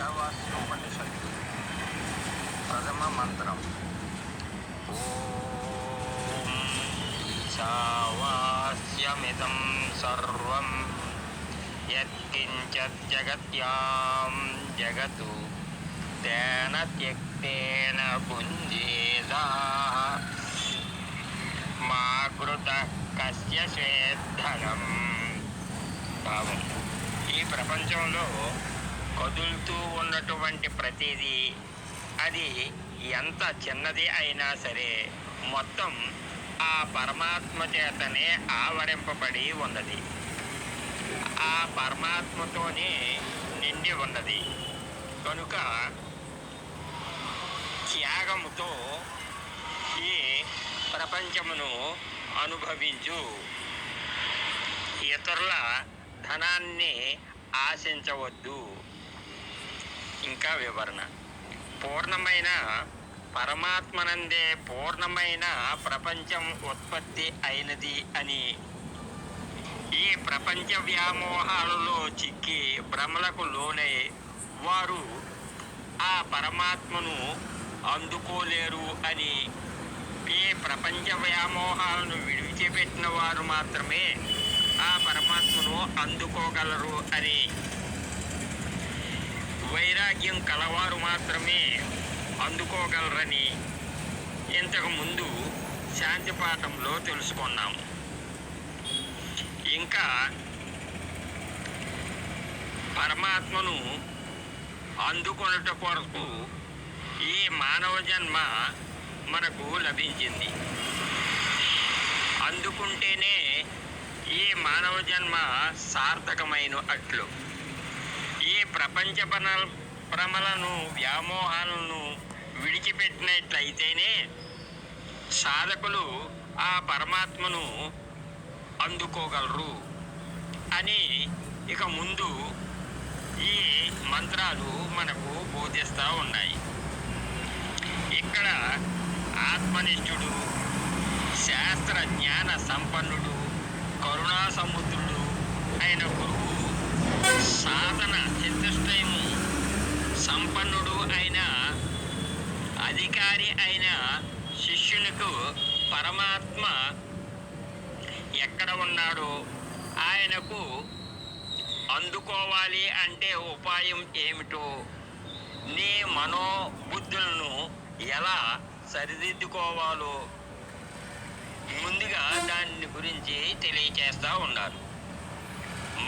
ఈశావాస్యోపనిషత్తు ప్రథమ మంత్రం ఓం ఈశావాస్యమిదం సర్వం యత్కించజ్జగత్యాం జగతు తేన త్యక్తేన పుంజేదా మా కృత కస్య స్వేద్ధనం భావం ఈ ప్రపంచంలో కదులుతూ ఉన్నటువంటి ప్రతిదీ అది ఎంత చిన్నది అయినా సరే మొత్తం ఆ పరమాత్మ చేతనే ఆవరింపబడి ఉన్నది. ఆ పరమాత్మతోనే నిండి ఉన్నది. కనుక త్యాగముతో ఈ ప్రపంచమును అనుభవించు. ఇతరుల ధనాన్ని ఆశించవద్దు. ఇంకా వివరణ. పూర్ణమైన పరమాత్మనందే పూర్ణమైన ప్రపంచం ఉత్పత్తి అయినది అని. ఈ ప్రపంచ వ్యామోహాలలో చిక్కి భ్రమలకు లోనై వారు ఆ పరమాత్మను అందుకోలేరు అని. ఈ ప్రపంచ వ్యామోహాలను విడిచిపెట్టిన వారు మాత్రమే ఆ పరమాత్మను అందుకోగలరు అని. వైరాగ్యం కలవారు మాత్రమే అందుకోగలరని ఇంతకుముందు శాంతిపాఠంలో తెలుసుకున్నాము. ఇంకా పరమాత్మను అందుకొనుట కొరకు ఈ మానవ జన్మ మనకు లభించింది. అందుకుంటేనే ఈ మానవ జన్మ సార్థకమైన అట్లు ఈ ప్రపంచ పన- భ్రమలను వ్యామోహాలను విడిచిపెట్టినట్లయితేనే సాధకులు ఆ పరమాత్మను అందుకోగలరు అని ఇక ముందు ఈ మంత్రాలు మనకు బోధిస్తూ ఉన్నాయి. ఇక్కడ ఆత్మనిష్ఠుడు శాస్త్ర జ్ఞాన సంపన్నుడు కరుణా సముద్రుడు అయిన గురువు సాధన చతుష్టయము సంపన్నుడు అయిన అధికారి అయిన శిష్యునికు పరమాత్మ ఎక్కడ ఉన్నాడో? ఆయనకు అందుకోవాలి అంటే ఉపాయం ఏమిటో నీ మనోబుద్ధులను ఎలా సరిదిద్దుకోవాలో ముందుగా దాని గురించి తెలియచేస్తూ ఉన్నారు.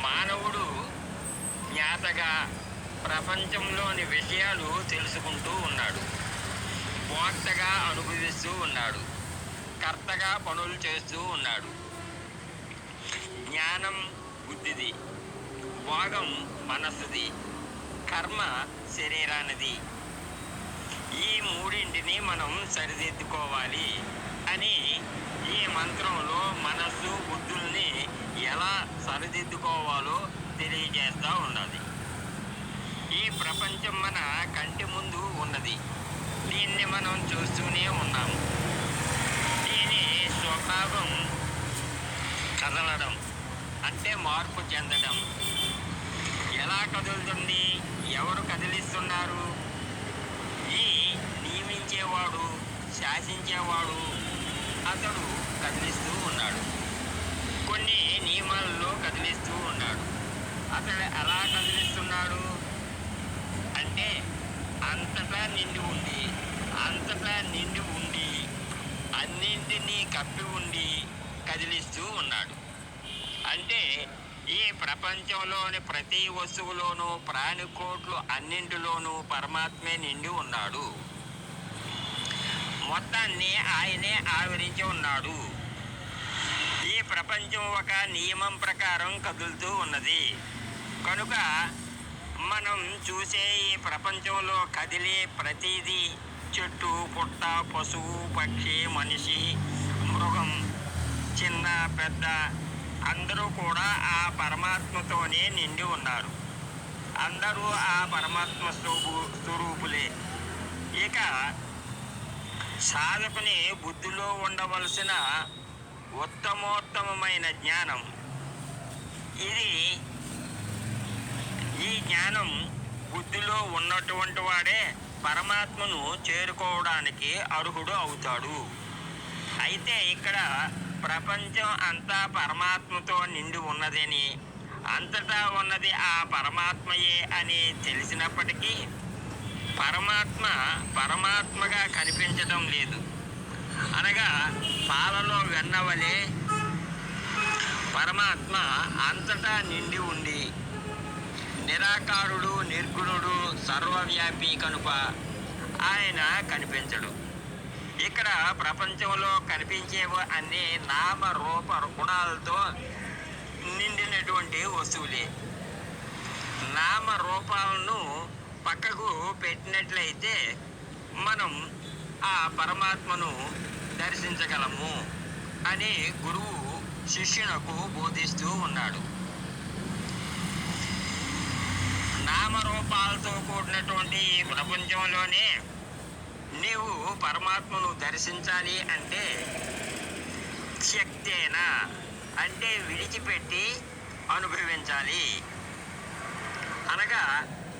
మానవుడు జ్ఞాతగా ప్రపంచంలోని విషయాలు తెలుసుకుంటూ ఉన్నాడు. భోక్తగా అనుభవిస్తూ ఉన్నాడు. కర్తగా పనులు చేస్తూ ఉన్నాడు. జ్ఞానం బుద్ధిది. భోగం మనస్సుది. కర్మ శరీరానిది. ఈ మూడింటిని మనం సరిదిద్దుకోవాలి అని ఈ మంత్రంలో మనస్సు బుద్ధుల్ని ఎలా సరిదిద్దుకోవాలో తెలియజేస్తూ ఉన్నది. ఈ ప్రపంచం మన కంటి ముందు ఉన్నది. దీన్ని మనం చూస్తూనే ఉన్నాము. దీని స్వభావం కదలడం అంటే మార్పు చెందడం. ఎలా కదులుతుంది? ఎవరు కదిలిస్తున్నారు? ఈ నియమించేవాడు శాసించేవాడు అతడు కదిలిస్తూ ఉన్నాడు. కొన్ని నియమాలలో కదిలిస్తూ ఉన్నాడు. అతడు ఎలా కదిలిస్తున్నాడు? అంటే అంతటా నిండి ఉండి అంతటా నిండి ఉండి అన్నింటినీ కప్పి ఉండి కదిలిస్తూ ఉన్నాడు. అంటే ఈ ప్రపంచంలోని ప్రతి వస్తువులోనూ ప్రాణికోట్లు అన్నింటిలోనూ పరమాత్మే నిండి ఉన్నాడు. మొత్తాన్ని ఆయనే ఆవరించి ఉన్నాడు. ఈ ప్రపంచం ఒక నియమం ప్రకారం కదులుతూ ఉన్నది. కనుక మనం చూసే ఈ ప్రపంచంలో కదిలే ప్రతిదీ చెట్టు పుట్ట పశువు పక్షి మనిషి మృగం చిన్న పెద్ద అందరూ కూడా ఆ పరమాత్మతోనే నిండి ఉన్నారు. అందరూ ఆ పరమాత్మ స్వరూపు స్వరూపులే. ఇక సాధకుని బుద్ధిలో ఉండవలసిన ఉత్తమోత్తమమైన జ్ఞానం ఇది జ్ఞానం బుద్ధిలో ఉన్నటువంటి వాడే పరమాత్మను చేరుకోవడానికి అర్హుడు అవుతాడు. అయితే ఇక్కడ ప్రపంచం అంతా పరమాత్మతో నిండి ఉన్నదని అంతటా ఉన్నది ఆ పరమాత్మయే అని తెలిసినప్పటికీ పరమాత్మ పరమాత్మగా కనిపించడం లేదు. అనగా పాలలో వెన్నవలే పరమాత్మ అంతటా నిండి ఉండి నిరాకారుడు నిర్గుణుడు సర్వవ్యాపి కనుక ఆయన కనిపించడు. ఇక్కడ ప్రపంచంలో కనిపించేవో అన్ని నామ రూప గుణాలతో నిండినటువంటి వస్తువులే. నామ రూపాలను పక్కకు పెట్టినట్లయితే మనం ఆ పరమాత్మను దర్శించగలము అని గురువు శిష్యునకు బోధిస్తూ ఉన్నాడు. నామరూపాలతో కూడినటువంటి ఈ ప్రపంచంలోనే నీవు పరమాత్మను దర్శించాలి అంటే శక్తేనా అంటే విడిచిపెట్టి అనుభవించాలి. అనగా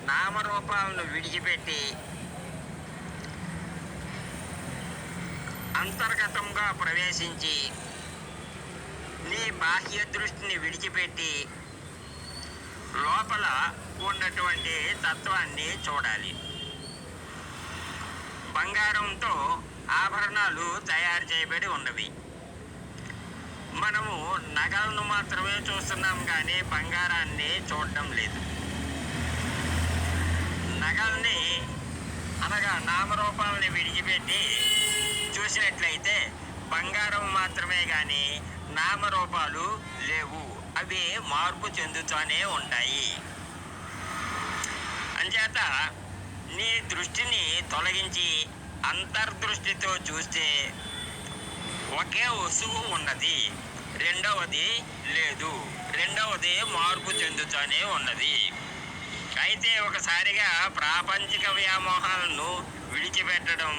నామరూపాలను విడిచిపెట్టి అంతర్గతంగా ప్రవేశించి నీ బాహ్య దృష్టిని విడిచిపెట్టి లోపల ఉన్నటువంటి తత్వాన్ని చూడాలి. బంగారంతో ఆభరణాలు తయారు చేయబడి ఉన్నవి. మనము నగలను మాత్రమే చూస్తున్నాం కానీ బంగారాన్ని చూడడం లేదు. నగల్ని అనగా నామరూపాలని విడిచిపెట్టి చూసినట్లయితే బంగారం మాత్రమే కానీ నామరూపాలు లేవు. అవి మార్పు చెందుతూనే ఉంటాయి. అంచేత నీ దృష్టిని తొలగించి అంతర్దృష్టితో చూస్తే ఒకే వస్తువు ఉన్నది. రెండవది లేదు. రెండవది మార్పు చెందుతూనే ఉన్నది. అయితే ఒకసారిగా ప్రాపంచిక వ్యామోహాలను విడిచిపెట్టడం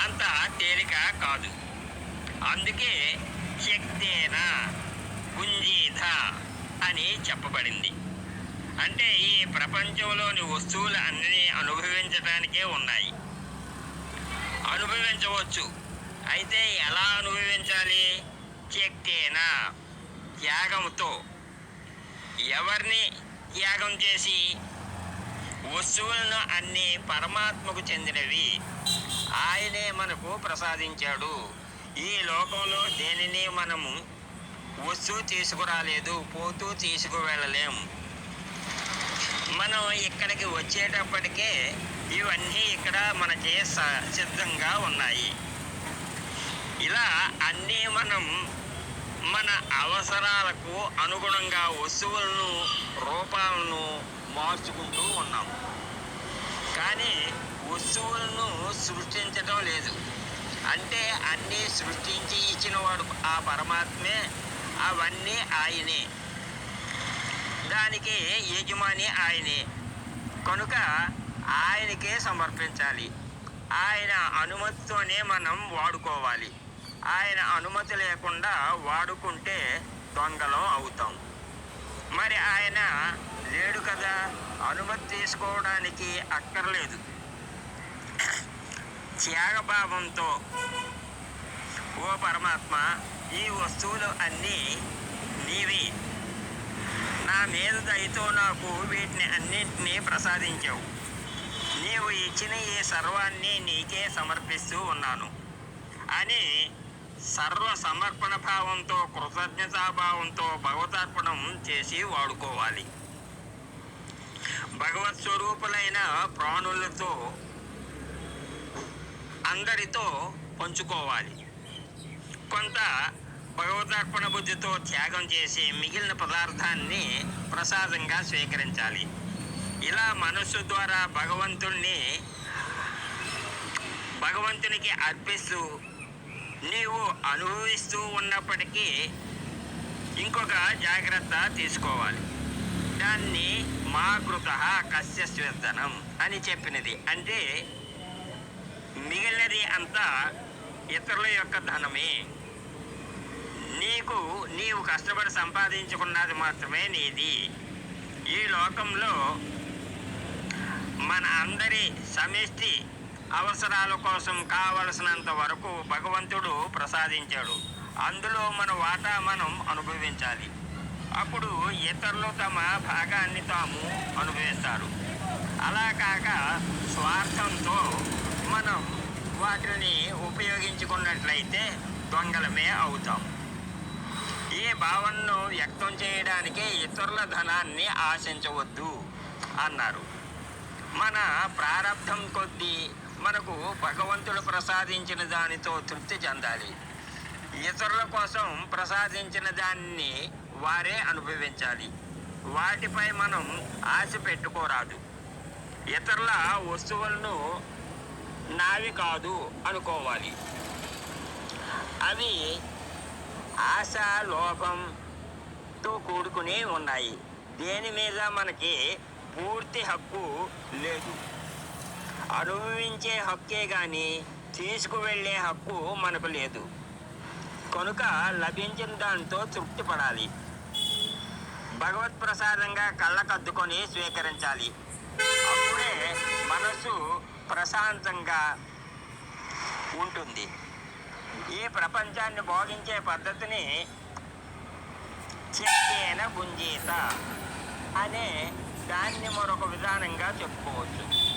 అంత తేలిక కాదు. అందుకే శక్తేన గుంజీధ అని చెప్పబడింది. అంటే ఈ ప్రపంచంలోని వస్తువులు అన్నీ అనుభవించడానికే ఉన్నాయి. అనుభవించవచ్చు. అయితే ఎలా అనుభవించాలి? శక్తేనా త్యాగంతో. ఎవరిని త్యాగం చేసి? వస్తువులను అన్ని పరమాత్మకు చెందినవి. ఆయనే మనకు ప్రసాదించాడు. ఈ లోకంలో దేనిని మనము వస్తువు తీసుకురాలేదు పోతూ తీసుకువెళ్ళలేం. మనం ఇక్కడికి వచ్చేటప్పటికే ఇవన్నీ ఇక్కడ మనకి స- సిద్ధంగా ఉన్నాయి. ఇలా అన్నీ మనం మన అవసరాలకు అనుగుణంగా వస్తువులను రూపాలను మార్చుకుంటూ ఉన్నాం. కానీ వస్తువులను సృష్టించడం లేదు. అంటే అన్నీ సృష్టించి ఇచ్చినవాడు ఆ పరమాత్మే అవన్నీ ఆయనే. దానికి యజమాని ఆయనే. కనుక ఆయనకే సమర్పించాలి. ఆయన అనుమతితోనే మనం వాడుకోవాలి. ఆయన అనుమతి లేకుండా వాడుకుంటే దొంగలం అవుతాం. మరి ఆయన లేడు కదా అనుమతి తీసుకోవడానికి అక్కర్లేదు. త్యాగభావంతో ఓ పరమాత్మ ఈ వస్తువులు అన్నీ నీవి. నా మీద దయతో నాకు వీటిని అన్నింటినీ ప్రసాదించావు. నీవు ఇచ్చిన ఈ సర్వాన్ని నీకే సమర్పిస్తూ ఉన్నాను. అని సర్వ సమర్పణ భావంతో కృతజ్ఞతాభావంతో భగవతార్పణం చేసి వాడుకోవాలి. భగవత్ స్వరూపులైన ప్రాణులతో అందరితో పంచుకోవాలి. కొంత భగవతార్పణ బుద్ధితో త్యాగం చేసి మిగిలిన పదార్థాన్ని ప్రసాదంగా స్వీకరించాలి. ఇలా మనస్సు ద్వారా భగవంతుణ్ణి భగవంతునికి అర్పిస్తూ నీవు అనుభవిస్తూ ఉన్నప్పటికీ ఇంకొక జాగ్రత్త తీసుకోవాలి. దాన్ని మా కృత కస్య స్వేదనం అని చెప్పినది. అంటే మిగిలినది అంతా ఇతరుల యొక్క ధనమే. నీకు నీవు కష్టపడి సంపాదించుకున్నది మాత్రమే నీది. ఈ లోకంలో మన అందరి సమిష్టి అవసరాల కోసం కావలసినంత వరకు భగవంతుడు ప్రసాదించాడు. అందులో మన వాటా మనం అనుభవించాలి. అప్పుడు ఇతరులు తమ భాగాన్ని తాము అనుభవిస్తారు. అలా కాక స్వార్థంతో మనం వాటిని ఉపయోగించుకున్నట్లయితే దొంగలమే అవుతాం. భావనను వ్యక్తం చేయడానికి ఇతరుల ధనాన్ని ఆశించవద్దు అన్నారు. మన ప్రారంధం కొద్దీ మనకు భగవంతుడు ప్రసాదించిన దానితో తృప్తి చెందాలి. ఇతరుల కోసం ప్రసాదించిన దాన్ని వారే అనుభవించాలి. వాటిపై మనం ఆశ పెట్టుకోరాదు. ఇతరుల వస్తువులను నావి కాదు అనుకోవాలి. అవి ఆశ లోపంతో కూడుకుని ఉన్నాయి. దేని మీద మనకి పూర్తి హక్కు లేదు. అనుభవించే హక్కే కానీ తీసుకువెళ్ళే హక్కు మనకు లేదు. కనుక లభించిన దాంతో తృప్తి పడాలి. భగవత్ ప్రసాదంగా కళ్ళకద్దుకొని స్వీకరించాలి. అప్పుడే మనసు ప్రశాంతంగా ఉంటుంది. ఈ ప్రపంచాన్ని భోగించే పద్ధతిని చెక్కేన గుంజీత అనే దాన్ని మరొక విధానంగా చెప్పుకోవచ్చు.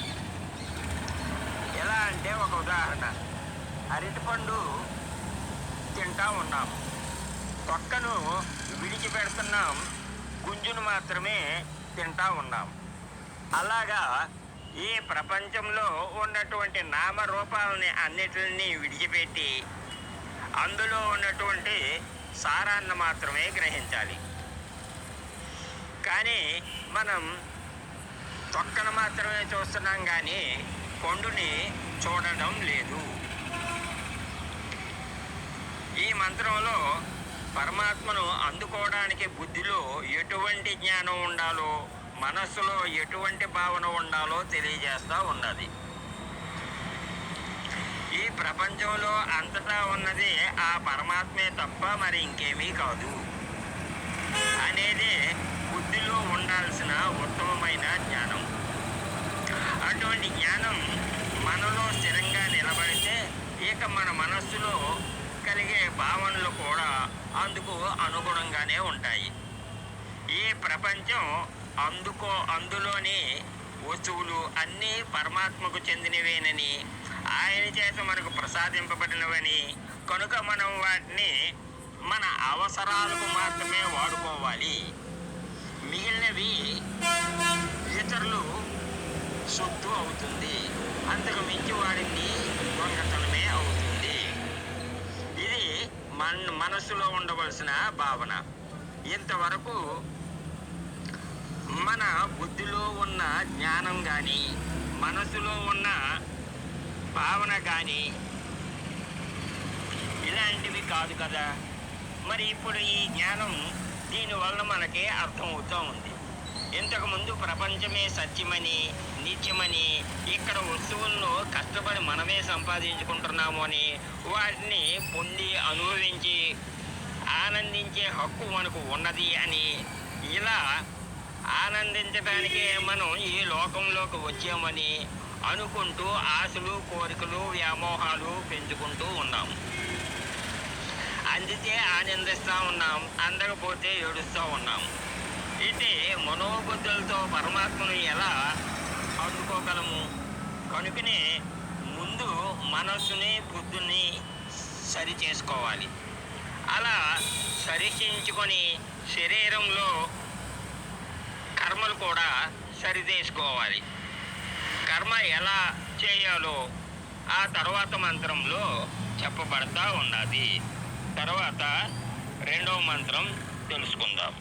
ఎలా అంటే ఒక ఉదాహరణ. అరటిపండు తింటా ఉన్నాం. తొక్కను విడిచిపెడుతున్నాం. గుంజును మాత్రమే తింటా ఉన్నాం. అలాగా ఈ ప్రపంచంలో ఉన్నటువంటి నామరూపాలని అన్నిటిని విడిచిపెట్టి అందులో ఉన్నటువంటి సారాన్ని మాత్రమే గ్రహించాలి. కానీ మనం తొక్కను మాత్రమే చూస్తున్నాం కానీ పండుని చూడడం లేదు. ఈ మంత్రంలో పరమాత్మను అందుకోవడానికి బుద్ధిలో ఎటువంటి జ్ఞానం ఉండాలో మనస్సులో ఎటువంటి భావన ఉండాలో తెలియజేస్తూ ఉన్నది. ప్రపంచంలో అంతటా ఉన్నది ఆ పరమాత్మే తప్ప మరి ఇంకేమీ కాదు. అనేది బుద్ధిలో ఉండాల్సిన ఉత్తమమైన జ్ఞానం. అటువంటి జ్ఞానం మనలో స్థిరంగా నిలబడితే ఇక మన మనస్సులో కలిగే భావనలు కూడా అందుకు అనుగుణంగానే ఉంటాయి. ఈ ప్రపంచం అందుకో అందులోని వస్తువులు అన్నీ పరమాత్మకు చెందినవేనని ఆయన చేత మనకు ప్రసాదింపబడినవని కనుక మనం వాటిని మన అవసరాలకు మాత్రమే వాడుకోవాలి. మిగిలినవి ఇతరులు సొత్తు అవుతుంది. అంతకు మించి వాడింది దొంగతనమే అవుతుంది. ఇది మన మనసులో ఉండవలసిన భావన. ఇంతవరకు మన బుద్ధిలో ఉన్న జ్ఞానం కానీ మనసులో ఉన్న భావన కానీ ఇలాంటివి కాదు కదా. మరి ఇప్పుడు ఈ జ్ఞానం దీనివల్ల మనకి అర్థమవుతూ ఉంది. ఇంతకుముందు ప్రపంచమే సత్యమని నిత్యమని ఇక్కడ వస్తువులను కష్టపడి మనమే సంపాదించుకుంటున్నాము అని వాటిని పొంది అనుభవించి ఆనందించే హక్కు మనకు ఉన్నది అని ఇలా ఆనందించడానికే మనం ఈ లోకంలోకి వచ్చామని అనుకుంటూ ఆశలు కోరికలు వ్యామోహాలు పెంచుకుంటూ ఉన్నాం. అందితే ఆనందిస్తూ ఉన్నాం అందకపోతే ఏడుస్తూ ఉన్నాం. అయితే మనోబుద్ధులతో పరమాత్మను ఎలా అందుకోగలము? కనుకనే ముందు మనస్సుని బుద్ధుని సరి చేసుకోవాలి అలా సరిచించుకొని శరీరంలో కర్మలు కూడా సరిచేసుకోవాలి. కర్మ ఎలా చేయాలో ఆ తర్వాత మంత్రంలో చెప్పబడతా ఉన్నది. తర్వాత రెండవ మంత్రం తెలుసుకుందాం